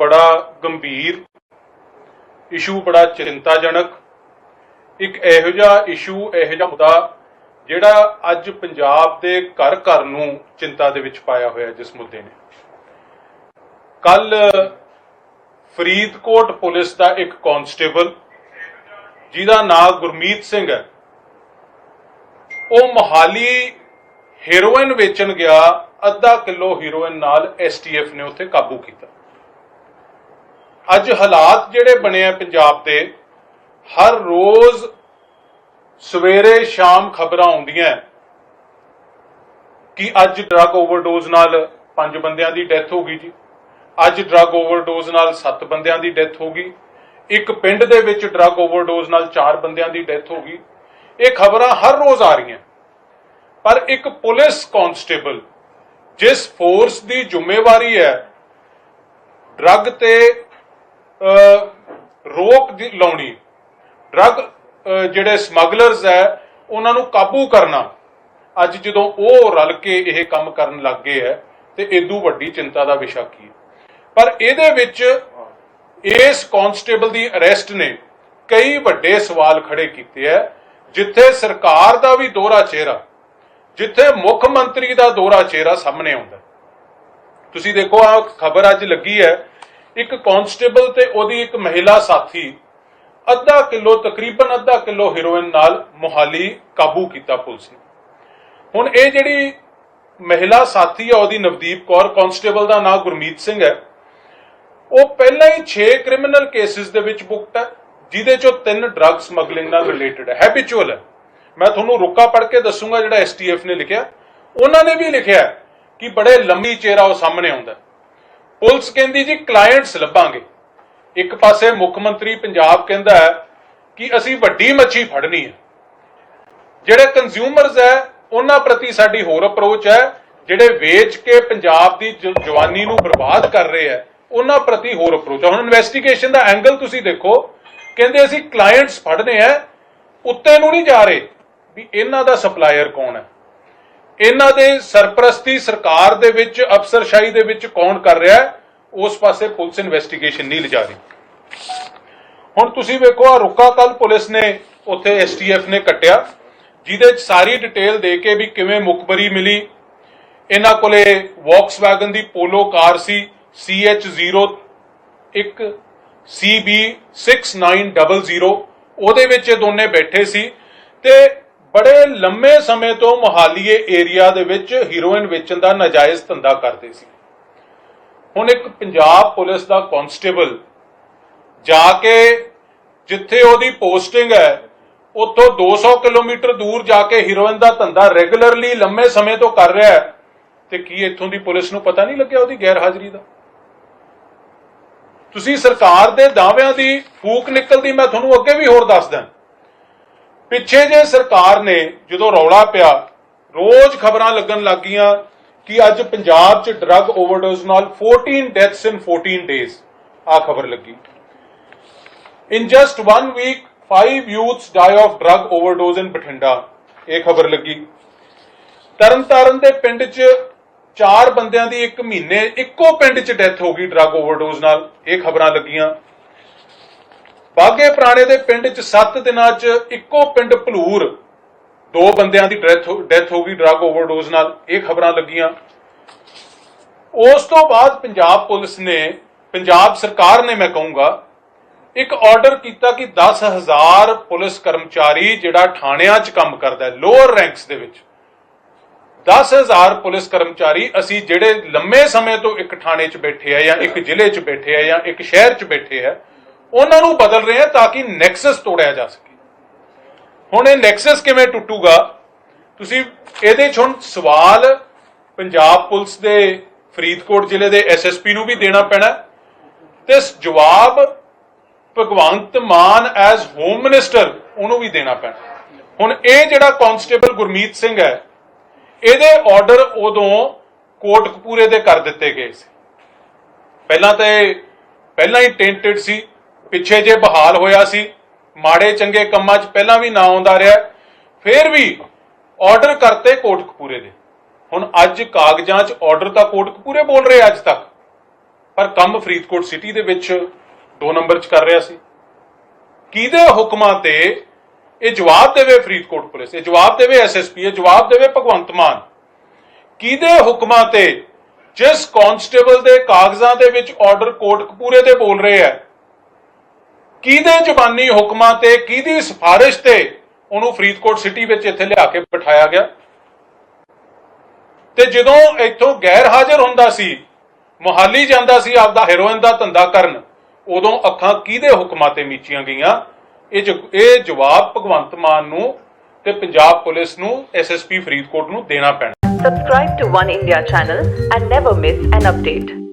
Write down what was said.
ਬੜਾ ਗੰਭੀਰ ਇਸ਼ੂ ਬੜਾ ਚਿੰਤਾਜਨਕ, ਇੱਕ ਇਹੋ ਜਿਹਾ ਇਸ਼ੂ ਇਹੋ ਜਿਹਾ ਮੁੱਦਾ ਜਿਹੜਾ ਅੱਜ ਪੰਜਾਬ ਦੇ ਘਰ ਘਰ ਨੂੰ ਚਿੰਤਾ ਦੇ ਵਿੱਚ ਪਾਇਆ ਹੋਇਆ ਜਿਸ ਮੁੱਦੇ ਨੇ। ਕੱਲ ਫਰੀਦਕੋਟ ਪੁਲਿਸ ਦਾ ਇੱਕ ਕਾਂਸਟੇਬਲ ਜਿਹਦਾ ਨਾਮ ਗੁਰਮੀਤ ਸਿੰਘ ਹੈ, ਉਹ ਮੋਹਾਲੀ ਹੈਰੋਇਨ ਵੇਚਣ ਗਿਆ, ਅੱਧਾ ਕਿਲੋ ਹੈਰੋਇਨ ਨਾਲ ਐਸਟੀਐਫ ਨੇ ਉੱਥੇ ਕਾਬੂ ਕੀਤਾ। ਅੱਜ ਹਾਲਾਤ ਜਿਹੜੇ ਬਣੇ ਆ ਪੰਜਾਬ ਦੇ, ਹਰ ਰੋਜ਼ ਸਵੇਰੇ ਸ਼ਾਮ ਖਬਰਾਂ ਆਉਂਦੀਆਂ ਕਿ ਅੱਜ ਡਰੱਗ ਓਵਰਡੋਜ਼ ਨਾਲ ਪੰਜ ਬੰਦਿਆਂ ਦੀ ਡੈਥ ਹੋ ਗਈ ਜੀ। ਅੱਜ ਡਰੱਗ ਓਵਰਡੋਜ਼ ਨਾਲ 7 ਬੰਦਿਆਂ ਦੀ ਡੈਥ ਹੋ ਗਈ। ਇੱਕ ਪਿੰਡ ਦੇ ਵਿੱਚ ਡਰੱਗ ਓਵਰਡੋਜ਼ ਨਾਲ 4 ਬੰਦਿਆਂ ਦੀ ਡੈਥ ਹੋ ਗਈ। ਇਹ ਖਬਰਾਂ ਹਰ ਰੋਜ਼ ਆ ਰਹੀਆਂ। ਪਰ ਇੱਕ ਪੁਲਿਸ ਕਾਂਸਟੇਬਲ ਜਿਸ ਫੋਰਸ ਦੀ ਜ਼ਿੰਮੇਵਾਰੀ ਹੈ ਡਰੱਗ ਤੇ ਰੋਕ ਦੀ ਲਾਉਣੀ। ਡਰੱਗ ਜਿਹੜੇ ਸਮਗਲਰਸ ਹੈ, ਉਹਨਾਂ ਨੂੰ ਕਾਬੂ ਕਰਨਾ। ਅੱਜ ਜਦੋਂ ਉਹ ਰਲ ਕੇ ਇਹ ਕੰਮ ਕਰਨ ਲੱਗ ਗਏ ਹੈ, ਤੇ ਇਦੋਂ ਵੱਡੀ ਚਿੰਤਾ ਦਾ ਵਿਸ਼ਾ ਕੀ ਹੈ? ਪਰ ਇਹਦੇ ਵਿੱਚ ਇਸ ਕਾਂਸਟੇਬਲ ਦੀ ਅਰੈਸਟ ਨੇ ਕਈ ਵੱਡੇ ਸਵਾਲ ਖੜੇ ਕੀਤੇ ਹੈ, ਜਿੱਥੇ ਸਰਕਾਰ ਦਾ ਵੀ ਦੋਹਰਾ ਚਿਹਰਾ, ਜਿੱਥੇ ਮੁੱਖ ਮੰਤਰੀ ਦਾ ਦੋਹਰਾ ਚਿਹਰਾ ਸਾਹਮਣੇ ਆਉਂਦਾ ਤੁਸੀਂ ਦੇਖੋ ਆ ਖਬਰ ਅੱਜ ਲੱਗੀ ਹੈ ਇੱਕ ਕਾਂਸਟੇਬਲ ਤੇ ਉਹਦੀ ਇੱਕ ਮਹਿਲਾ ਸਾਥੀ ਅੱਧਾ ਕਿਲੋ, ਤਕਰੀਬਨ ਅੱਧਾ ਕਿਲੋ ਹੈਰੋਇਨ ਨਾਲ ਮੁਹਾਲੀ ਕਾਬੂ ਕੀਤਾ ਪੁਲਿਸ ਨੇ। ਹੁਣ ਇਹ ਜਿਹੜੀ ਮਹਿਲਾ ਸਾਥੀ ਆ, ਉਹਦੀ ਨਵਦੀਪ ਕੌਰ, ਕਾਂਸਟੇਬਲ ਦਾ ਨਾਮ ਗੁਰਮੀਤ ਸਿੰਘ ਹੈ। ਉਹ ਪਹਿਲਾਂ ਹੀ 6 ਕ੍ਰਿਮੀਨਲ ਕੇਸਿਸ ਦੇ ਵਿੱਚ ਬੁਕਟ ਹੈ, ਜਿਹਦੇ ਚੋਂ ਤਿੰਨ ਡਰੱਗ ਸਮਗਲਿੰਗ ਨਾਲ ਰਿਲੇਟਡ ਹੈ। ਹੈਬਿਚੁਅਲ ਹੈ। ਮੈਂ ਤੁਹਾਨੂੰ ਰੁਕਾ ਪੜ ਕੇ ਦੱਸੂਗਾ ਜਿਹੜਾ ਐਸਟੀਐਫ ਨੇ ਲਿਖਿਆ। ਉਹਨਾਂ ਨੇ ਵੀ ਲਿਖਿਆ ਕਿ ਬੜੇ ਲੰਮੀ ਚਿਹਰਾ ਉਹ ਸਾਹਮਣੇ ਆਉਂਦਾ ਪੁਲਿਸ ਕਹਿੰਦੀ ਜੀ ਕਲਾਇੰਟਸ ਲੱਭਾਂਗੇ। ਇੱਕ ਪਾਸੇ ਮੁੱਖ ਮੰਤਰੀ ਪੰਜਾਬ ਕਹਿੰਦਾ ਹੈ ਕਿ ਅਸੀਂ ਵੱਡੀ ਮੱਛੀ ਫੜਨੀ ਹੈ। ਜਿਹੜੇ ਕੰਜ਼ਿਊਮਰਸ ਹੈ, ਉਹਨਾਂ ਪ੍ਰਤੀ ਸਾਡੀ ਹੋਰ ਅਪਰੋਚ ਹੈ। ਜਿਹੜੇ ਵੇਚ ਕੇ ਪੰਜਾਬ ਦੀ ਜਵਾਨੀ ਨੂੰ ਬਰਬਾਦ ਕਰ ਰਹੇ ਹੈ, ਉਹਨਾਂ ਪ੍ਰਤੀ ਹੋਰ ਅਪਰੋਚ ਹੈ। ਹੁਣ ਇਨਵੈਸਟੀਗੇਸ਼ਨ ਦਾ ਐਂਗਲ ਤੁਸੀਂ ਦੇਖੋ। ਕਹਿੰਦੇ ਅਸੀਂ ਕਲਾਇੰਟਸ ਫੜਨੇ ਆ ਉੱਤੇ ਨੂੰ ਨਹੀਂ ਜਾ ਰਹੇ ਵੀ ਇਹਨਾਂ ਦਾ ਸਪਲਾਇਰ ਕੌਣ ਹੈ। ਇਹਨਾਂ ਦੇ ਸਰਪ੍ਰਸਤੀ ਸਰਕਾਰ ਦੇ ਵਿੱਚ, ਅਫਸਰਸ਼ਾਹੀ ਦੇ ਵਿੱਚ ਕੌਣ ਕਰ ਰਿਹਾ ਹੈ? ਉਸ ਪਾਸੇ ਪੁਲਿਸ ਇਨਵੈਸਟੀਗੇਸ਼ਨ ਨਹੀਂ ਲਿਜਾ ਰਹੀ। ਹੁਣ ਤੁਸੀਂ ਵੇਖੋ ਆ ਰੁਕਾ ਕੱਲ ਪੁਲਿਸ ਨੇ ਉੱਥੇ ਐਸਟੀਐਫ ਨੇ ਕੱਟਿਆ, ਜਿਹਦੇ ਚ ਸਾਰੀ ਡਿਟੇਲ ਦੇ ਕੇ ਵੀ ਕਿਵੇਂ ਮੁਖਬਰੀ ਮਿਲੀ। ਇਹਨਾਂ ਕੋਲੇ ਵੌਕਸਵੈਗਨ ਦੀ ਪੋਲੋ ਕਾਰ ਸੀ CH0 ਇੱਕ CB 6900 ਉਹਦੇ ਵਿੱਚ ਇਹ ਦੋਨੇ ਬੈਠੇ ਸੀ। ਤੇ ਬੜੇ ਲੰਮੇ ਸਮੇਂ ਤੋਂ ਮੋਹਾਲੀਏ ਏਰੀਆ ਦੇ ਵਿੱਚ ਹੀਰੋਇਨ ਵੇਚਣ ਦਾ ਨਾਜਾਇਜ਼ ਧੰਦਾ ਕਰਦੇ ਸੀ। ਹੁਣ ਇੱਕ ਪੰਜਾਬ ਪੁਲਿਸ ਦਾ ਕਾਂਸਟੇਬਲ ਜਾ ਕੇ ਜਿੱਥੇ ਉਹਦੀ ਪੋਸਟਿੰਗ ਹੈ, ਉੱਥੋਂ 200 ਕਿਲੋਮੀਟਰ ਦੂਰ ਜਾ ਕੇ ਹੀਰੋਇਨ ਦਾ ਧੰਦਾ ਰੈਗੂਲਰਲੀ ਲੰਮੇ ਸਮੇਂ ਤੋਂ ਕਰ ਰਿਹਾ ਹੈ ਤੇ ਕੀ ਇੱਥੋਂ ਦੀ ਪੁਲਿਸ ਨੂੰ ਪਤਾ ਨਹੀਂ ਲੱਗਿਆ ਉਹਦੀ ਗੈਰ ਹਾਜ਼ਰੀ ਦਾ? ਤੁਸੀਂ ਸਰਕਾਰ ਦੇ ਦਾਅਵਿਆਂ ਦੀ ਫੂਕ ਨਿਕਲਦੀ ਮੈਂ ਤੁਹਾਨੂੰ ਅੱਗੇ ਵੀ ਹੋਰ ਦੱਸਦਾ ਪਿੱਛੇ ਜੇ ਸਰਕਾਰ ਨੇ ਜਦੋਂ ਰੌਲਾ ਪਿਆ, ਰੋਜ਼ ਖਬਰਾਂ ਲੱਗਣ ਲੱਗੀਆਂ ਕਿ ਅੱਜ ਪੰਜਾਬ 'ਚ ਡਰੱਗ ਓਵਰਡੋਜ਼ ਨਾਲ 14 ਡੈਥਸ ਇਨ 14 ਡੇਜ਼ ਆ ਖਬਰ ਲੱਗੀ। In just 1 week 5 youths die of drug overdose in Bathinda, ਇਹ ਖਬਰ ਲੱਗੀ। ਤਰਨਤਾਰਨ ਦੇ ਪਿੰਡ 'ਚ ਚਾਰ ਬੰਦਿਆਂ ਦੀ ਇੱਕ ਮਹੀਨੇ, ਇੱਕੋ ਪਿੰਡ 'ਚ ਡੈਥ ਹੋ ਗਈ ਡਰੱਗ ਓਵਰਡੋਜ਼ ਨਾਲ, ਇਹ ਖਬਰਾਂ ਲੱਗੀਆਂ। ਬਾਗੇ ਪੁਰਾਣੇ ਦੇ ਪਿੰਡ 'ਚ 7 ਦਿਨਾਂ 'ਚ ਇੱਕੋ ਪਿੰਡ ਭਲੂਰ ਦੋ ਬੰਦਿਆਂ ਦੀ ਡੈਥ ਡੈਥ ਹੋ ਗਈ, ਡਰੱਗ ਓਵਰਡੋਜ਼ ਨਾਲ, ਇਹ ਖਬਰਾਂ ਲੱਗੀਆਂ। ਉਸ ਤੋਂ ਬਾਅਦ ਪੰਜਾਬ ਪੁਲਿਸ ਨੇ, ਪੰਜਾਬ ਸਰਕਾਰ ਨੇ, ਮੈਂ ਕਹੂੰਗਾ, ਇੱਕ ਆਰਡਰ ਕੀਤਾ ਕਿ 10000 ਪੁਲਿਸ ਕਰਮਚਾਰੀ ਜਿਹੜਾ ਥਾਣਿਆਂ 'ਚ ਕੰਮ ਕਰਦਾ ਹੈ ਲੋਅਰ ਰੈਂਕਸ ਦੇ ਵਿੱਚ 10000 ਪੁਲਿਸ ਕਰਮਚਾਰੀ ਅਸੀਂ ਜਿਹੜੇ ਲੰਮੇ ਸਮੇਂ ਤੋਂ ਇੱਕ ਥਾਣੇ 'ਚ ਬੈਠੇ ਆ ਜਾਂ ਇੱਕ ਜ਼ਿਲ੍ਹੇ 'ਚ ਬੈਠੇ ਆ ਜਾਂ ਇੱਕ ਸ਼ਹਿਰ 'ਚ ਬੈਠੇ ਆ ਉਹਨਾਂ ਨੂੰ ਬਦਲ ਰਹੇ ਆ ਤਾਂ ਕਿ ਨੈਕਸਸ ਤੋੜਿਆ ਜਾ ਸਕੇ। ਹੁਣ ਇਹ ਨੈਕਸਸ ਕਿਵੇਂ ਟੁੱਟੂਗਾ? ਤੁਸੀਂ ਇਹਦੇ 'ਚ ਹੁਣ ਸਵਾਲ ਪੰਜਾਬ ਪੁਲਿਸ ਦੇ, ਫਰੀਦਕੋਟ ਜ਼ਿਲ੍ਹੇ ਦੇ ਐਸਐਸਪੀ ਨੂੰ ਵੀ ਦੇਣਾ ਪੈਣਾ ਤੇ ਜਵਾਬ Bhagwant Mann as home minister ਉਹਨੂੰ ਵੀ ਦੇਣਾ ਪੈਣਾ ਹੁਣ ਇਹ ਜਿਹੜਾ ਕਾਂਸਟੇਬਲ ਗੁਰਮੀਤ ਸਿੰਘ ਹੈ, ਇਹਦੇ ਆਰਡਰ ਉਦੋਂ ਕੋਟਕਪੂਰੇ ਦੇ ਕਰ ਦਿੱਤੇ ਗਏ ਸੀ। ਪਹਿਲਾਂ ਤਾਂ ਇਹ, ਪਹਿਲਾਂ ਹੀ ਟੈਂਟਡ ਸੀ। ਪਿੱਛੇ ਜੇ ਬਹਾਲ ਹੋਇਆ ਸੀ, ਮਾੜੇ ਚੰਗੇ ਕੰਮਾਂ 'ਚ ਪਹਿਲਾਂ ਵੀ ਨਾ ਆਉਂਦਾ ਰਿਹਾ, ਫਿਰ ਵੀ ਆਰਡਰ ਕਰਤੇ ਕੋਟਕਪੂਰੇ ਦੇ। ਹੁਣ ਅੱਜ ਕਾਗਜ਼ਾਂ 'ਚ ਆਰਡਰ ਤਾਂ ਕੋਟਕਪੂਰੇ ਬੋਲ ਰਹੇ ਅੱਜ ਤੱਕ। ਪਰ ਕੰਮ ਫਰੀਦਕੋਟ ਸਿਟੀ ਦੇ ਵਿੱਚ 2 ਨੰਬਰ 'ਚ ਕਰ ਰਿਹਾ ਸੀ। ਕਿਹਦੇ ਹੁਕਮਾਂ ਤੇ ਇਹ ਜਵਾਬ ਦੇਵੇ ਫਰੀਦਕੋਟ ਪੁਲਿਸ? ਇਹ ਜਵਾਬ ਦੇਵੇ ਐਸਐਸਪੀ ਇਹ ਜਵਾਬ ਦੇਵੇ ਭਗਵੰਤ ਮਾਨ? ਕਿਹਦੇ ਹੁਕਮਾਂ ਤੇ ਜਿਸ ਕਾਂਸਟੇਬਲ ਦੇ ਕਾਗਜ਼ਾਂ ਦੇ ਵਿੱਚ ਆਰਡਰ ਕੋਟਕਪੂਰੇ ਦੇ ਬੋਲ ਰਹੇ ਹੈ ਕਿਹਦੇ ਜ਼ਬਾਨੀ ਹੁਕਮਾਂ ਤੇ, ਕਿਹਦੀ ਸਿਫਾਰਿਸ਼ ਤੇ ਉਹਨੂੰ ਫਰੀਦਕੋਟ ਸਿਟੀ ਵਿੱਚ ਇੱਥੇ ਲਿਆ ਕੇ ਬਿਠਾਇਆ ਗਿਆ? ਤੇ ਜਦੋਂ ਇੱਥੋਂ ਗੈਰ ਹਾਜ਼ਰ ਹੁੰਦਾ ਸੀ, ਮੁਹਾਲੀ ਜਾਂਦਾ ਸੀ, ਆਪਦਾ ਹੈਰੋਇਨ ਦਾ ਧੰਦਾ ਕਰਨ, ਉਦੋਂ ਅੱਖਾਂ ਕਿਹਦੇ ਹੁਕਮਾਂ ਤੇ ਮੀਚੀਆਂ ਗਈਆਂ? ਇਹ ਇਹ ਜਵਾਬ ਭਗਵੰਤ ਮਾਨ ਨੂੰ ਤੇ ਪੰਜਾਬ ਪੁਲਿਸ ਨੂੰ ਐਸਐਸਪੀ ਫਰੀਦਕੋਟ ਨੂੰ ਦੇਣਾ ਪੈਣਾ। Subscribe to One India channel and never miss an update.